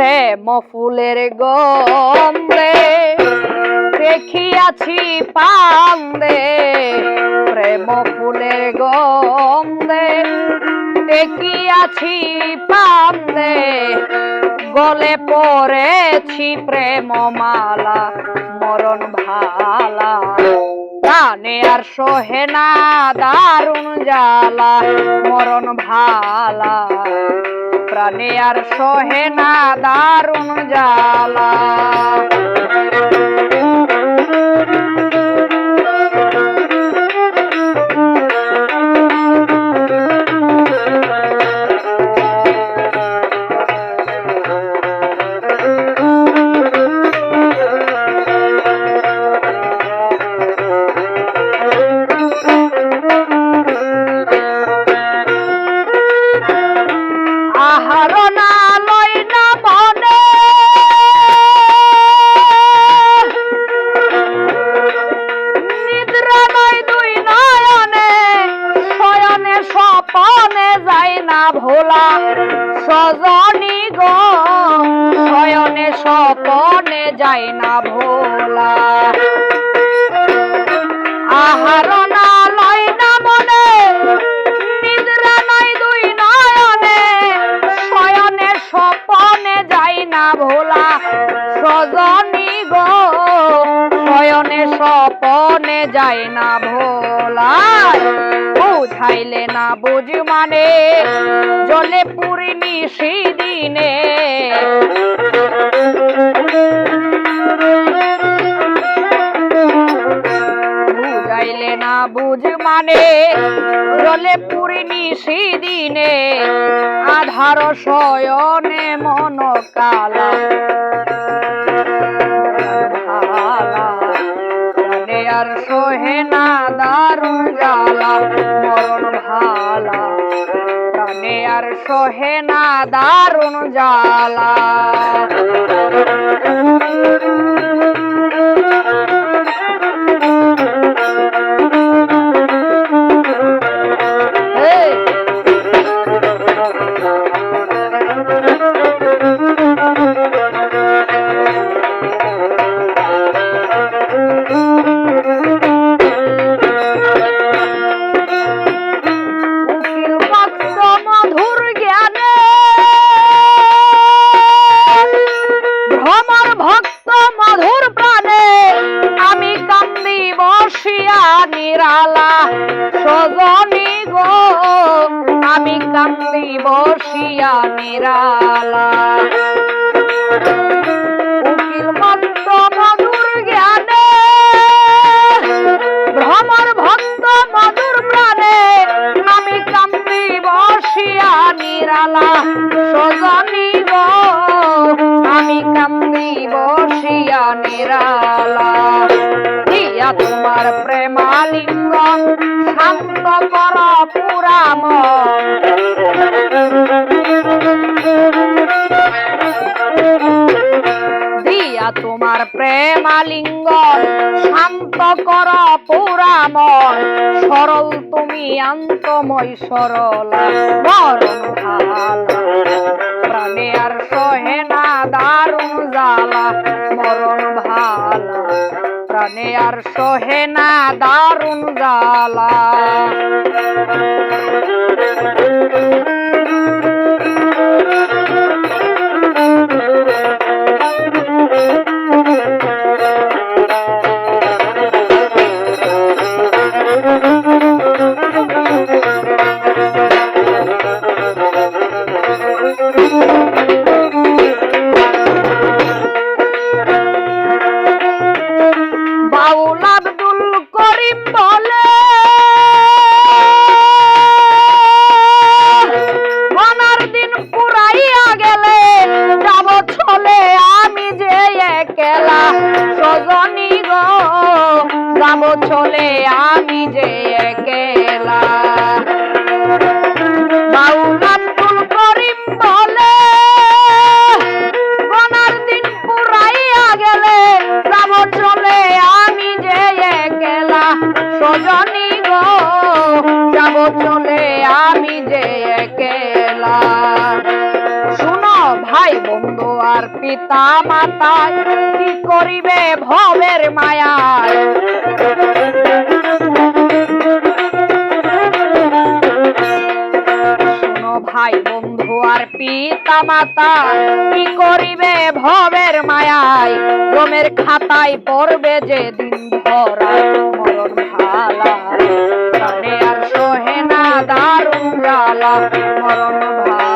প্রেম ফুলের গন্ধে দেখিয়াছি পান্দে প্রেম ফুলের গন্ধে দেখিয়াছি পান্দে গলে পড়েছি প্রেম মালা মরণ ভালা। প্রাণে আর সোহে না দারুণ জ্বালা, মরণ ভালা। প্রাণে আর সোহে না দারুণ জ্বালা। ভোলা সজনী গো, শয়নে স্বপনে যায় না ভোলা। আহার না লয় না মনে, নিদ্রা নাই দুই নয়নে, শয়নে স্বপনে যাই না ভোলা। সজনী গো, শয়নে স্বপনে যাই না ভোলা। বুঝাইলে না বুঝ মানে? জলে পুরিনি সেদিনে। বুঝাইলে না বুঝ মানে? জলে পুরিনি সেদিনে। আধার শয়নে মন কালা আর সোহে না দারুণ জ্বালা মরণ ভালা। আর সোহে না দারুণ জ্বালা। নিরালা সজনী গো, আমি কান্দি বসিয়া নিরালা। উকিল ভক্ত মধুর জ্ঞানে, ভ্রমর ভক্ত মধুর প্রাণে, আমি কান্দি বসিয়া নিরালা। আমি কান্দি বসিয়া নিরালা। প্রেমালিঙ্গন শান্ত কর পুরা মন দিয়া তোমার প্রেমালিঙ্গন শান্ত কর পুরা মন সরল তুমি আন্তময়, সরলা মরণ প্রাণে প্রাণে আর সহে না দারুণ জ্বালা। একলা সজনী গো যাব চলে আমি যে একলা। চলে আমি যে একলা। ভাই বন্ধু আর পিতা মাতায়, কি করিবে ভবের মায়ায়? ভাই বন্ধু আর পিতা মাতা কি করিবে ভবের মায়ায়? জমের খাতায় পড়বে যে দিন ধরায় মরণ ভালা। আর সোহে না দারুণ মরণ ভালা।